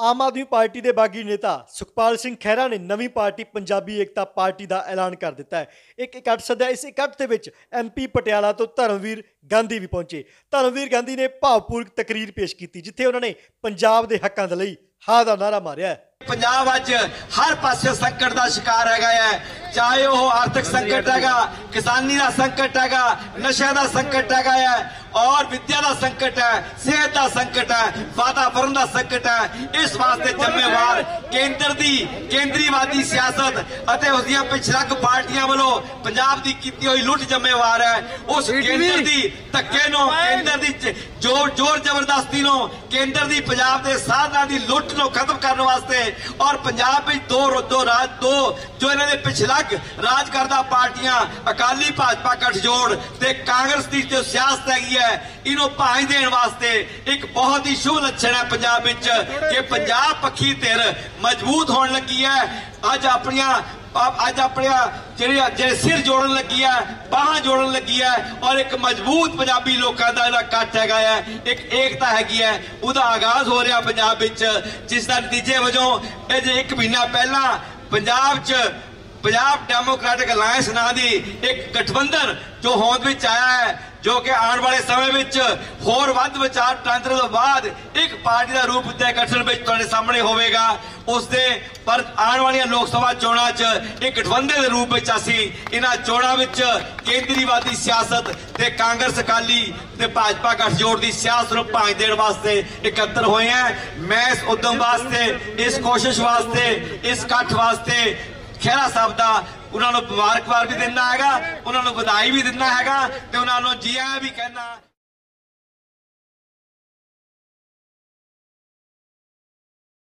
Aam Aadmi party ਦੇ ਬਾਗੀ ਨੇਤਾ ਸੁਖਪਾਲ ਸਿੰਘ ਖਹਿਰਾ ਨੇ ਨਵੀਂ ਪਾਰਟੀ ਪੰਜਾਬੀ ਏਕਤਾ ਪਾਰਟੀ ਦਾ ਐਲਾਨ ਕਰ ਦਿੱਤਾ ਹੈ। ਇੱਕ ਇਕੱਠ ਸੱਦਿਆ। ਇਸ ਇਕੱਠ ਦੇ ਵਿੱਚ ਐਮਪੀ ਪਟਿਆਲਾ ਤੋਂ ਧਰਮਵੀਰ ਗਾਂਧੀ ਵੀ ਪਹੁੰਚੇ। ਧਰਮਵੀਰ ਗਾਂਧੀ ਨੇ ਭਾਵਪੂਰਕ ਤਕਰੀਰ ਪੇਸ਼ ਕੀਤੀ, ਜਿੱਥੇ ਉਹਨਾਂ ਨੇ ਪੰਜਾਬ ਦੇ ਹੱਕਾਂ ਦੇ ਲਈ ਹਾਂ ਦਾ ਨਾਰਾ ਮਾਰਿਆ ਪੰਜਾਬ ਅੱਜ ਹਰ ਪਾਸੇ ਸੰਕਟ ਦਾ ਸ਼ਿਕਾਰ ਹੈਗਾ ਹੈ। ਚਾਹੇ ਉਹ ਆਰਥਿਕ ਸੰਕਟ ਹੈਗਾ ਕਿਸਾਨੀ ਦਾ ਸੰਕਟ ਹੈਗਾ ਨਸ਼ਿਆਂ ਦਾ ਸੰਕਟ ਹੈਗਾ ਹੈ ਔਰ ਵਿਦਿਆ ਦਾ ਸੰਕਟ ਹੈ ਸਿਹਤ ਦਾ ਸੰਕਟ ਹੈ ਵਾਤਾਵਰਣ ਦਾ ਸੰਕਟ ਹੈ ਇਸ ਵਾਸਤੇ ਜ਼ਿੰਮੇਵਾਰ ਕੇਂਦਰ ਦੀ ਕੇਂਦਰੀਵਾਦੀ ਸਿਆਸਤ ਅਤੇ ਉਸ ਦੀਆਂ ਪਿਛੜਕ ਪਾਰਟੀਆਂ ਵੱਲੋਂ ਪੰਜਾਬ ਦੀ ਕੀਤੀ ਹੋਈ ਲੁੱਟ ਜ਼ਿੰਮੇਵਾਰ ਹੈ। ਉਸ ਕੇਂਦਰ ਦੀ ਧੱਕੇ ਨੂੰ ਕੇਂਦਰ ਦੀ ਜ਼ੋਰ ਜ਼ੋਰ ਜ਼ਬਰਦਸਤੀ ਨੂੰ ਕੇਂਦਰ ਦੀ ਪੰਜਾਬ ਦੇ ਸਾਧਨਾਂ ਦੀ ਲੁੱਟ ਨੂੰ ਖਤਮ ਕਰਨ ਵਾਸਤੇ ਔਰ ਪੰਜਾਬ ਵਿੱਚ ਦੋ ਦੋ ਰਾਜ ਦੋ ਜੋ ਇਹਨਾਂ ਦੇ ਪਿਛਲੱਗ ਰਾਜ ਕਰਦਾ ਪਾਰਟੀਆਂ, ਅਕਾਲੀ ਭਾਜਪਾ ਗਠਜੋੜ ਤੇ ਕਾਂਗਰਸ ਦੀ ਜੋ ਸਿਆਸਤ ਹੈਗੀ ਹੈ, ਇਹਨੂੰ ਭਾਂਜ ਦੇਣ ਵਾਸਤੇ ਇੱਕ ਬਹੁਤ ਹੀ ਸ਼ੁਭ ਲੱਛਣ ਹੈ ਪੰਜਾਬ ਵਿੱਚ, ਕਿ ਪੰਜਾਬ ਪੱਖੀ ਧਿਰ ਮਜ਼ਬੂਤ ਹੋਣ ਲੱਗੀ ਹੈ। ਅੱਜ ਆਪਣੀਆਂ ਅੱਜ ਆਪਣੀਆਂ ਜਿਹੜੇ ਜਿਹੜੇ ਸਿਰ ਜੋੜਨ ਲੱਗੀ ਹੈ, ਬਾਹਾਂ ਜੋੜਨ ਲੱਗੀ ਹੈ ਔਰ ਇੱਕ ਮਜ਼ਬੂਤ ਪੰਜਾਬੀ ਲੋਕਾਂ ਦਾ ਜਿਹੜਾ ਇਕੱਠ ਹੈਗਾ ਹੈ, ਇੱਕ ਏਕਤਾ ਹੈਗੀ ਹੈ, ਉਹਦਾ ਆਗਾਜ਼ ਹੋ ਰਿਹਾ ਪੰਜਾਬ ਵਿੱਚ, ਜਿਸ ਦਾ ਨਤੀਜੇ ਵਜੋਂ ਇਹ ਜੇ ਇੱਕ ਮਹੀਨਾ ਪਹਿਲਾਂ ਪੰਜਾਬ 'ਚ ਪੰਜਾਬ ਡੈਮੋਕ੍ਰੈਟਿਕ ਅਲਾਈਅੰਸ ਨਾਂ ਦੀ ਇੱਕ ਗਠਬੰਧਨ ਜੋ ਹੋਂਦ ਵਿੱਚ ਆਇਆ ਹੈ, ਜੋ ਕਿ ਆਉਣ ਵਾਲੇ ਸਮੇਂ ਵਿੱਚ ਹੋਰ ਵੱਧ ਵਿਚਾਰ ਤੰਤਰ ਤੋਂ ਬਾਅਦ ਇੱਕ ਪਾਰਟੀ ਦਾ ਰੂਪ ਦੇ ਗਠਨ ਵਿੱਚ ਤੁਹਾਡੇ ਸਾਹਮਣੇ ਹੋਵੇਗਾ। ਉਸ ਦੇ ਪਰ ਆਉਣ ਵਾਲੀਆਂ ਲੋਕ ਸਭਾ ਚੋਣਾਂ 'ਚ ਇੱਕ ਗਠਬੰਧਨ ਦੇ ਰੂਪ ਵਿੱਚ ਅਸੀਂ ਇਹਨਾਂ ਚੋਣਾਂ ਵਿੱਚ ਕੇਂਦਰੀਵਾਦੀ ਸਿਆਸਤ ਤੇ ਕਾਂਗਰਸ ਅਕਾਲੀ ਤੇ ਭਾਜਪਾ ਗੱਠਜੋੜ ਦੀ ਸਿਆਸਤ ਨੂੰ ਭਾਂਜ ਦੇਣ ਵਾਸਤੇ ਇਕੱਤਰ ਹੋਏ ਹਾਂ ਮੈਂ ਇਸ ਉਦਮ ਵਾਸਤੇ, ਇਸ ਕੋਸ਼ਿਸ਼ ਵਾਸਤੇ, ਇਸ ਇਕੱਠ ਵਾਸਤੇ ਖਹਿਰਾ ਸਾਹਿਬ ਦਾ ਉਹਨਾਂ ਨੂੰ ਮੁਬਾਰਕਬਾਦ ਵੀ ਦਿੰਦਾ ਹੈਗਾ, ਉਹਨਾਂ ਨੂੰ ਵਧਾਈ ਵੀ ਦਿੰਦਾ ਹੈਗਾ ਤੇ ਉਹਨਾਂ ਨੂੰ ਜੀ ਆਇਆਂ ਵੀ ਕਹਿੰਦਾ।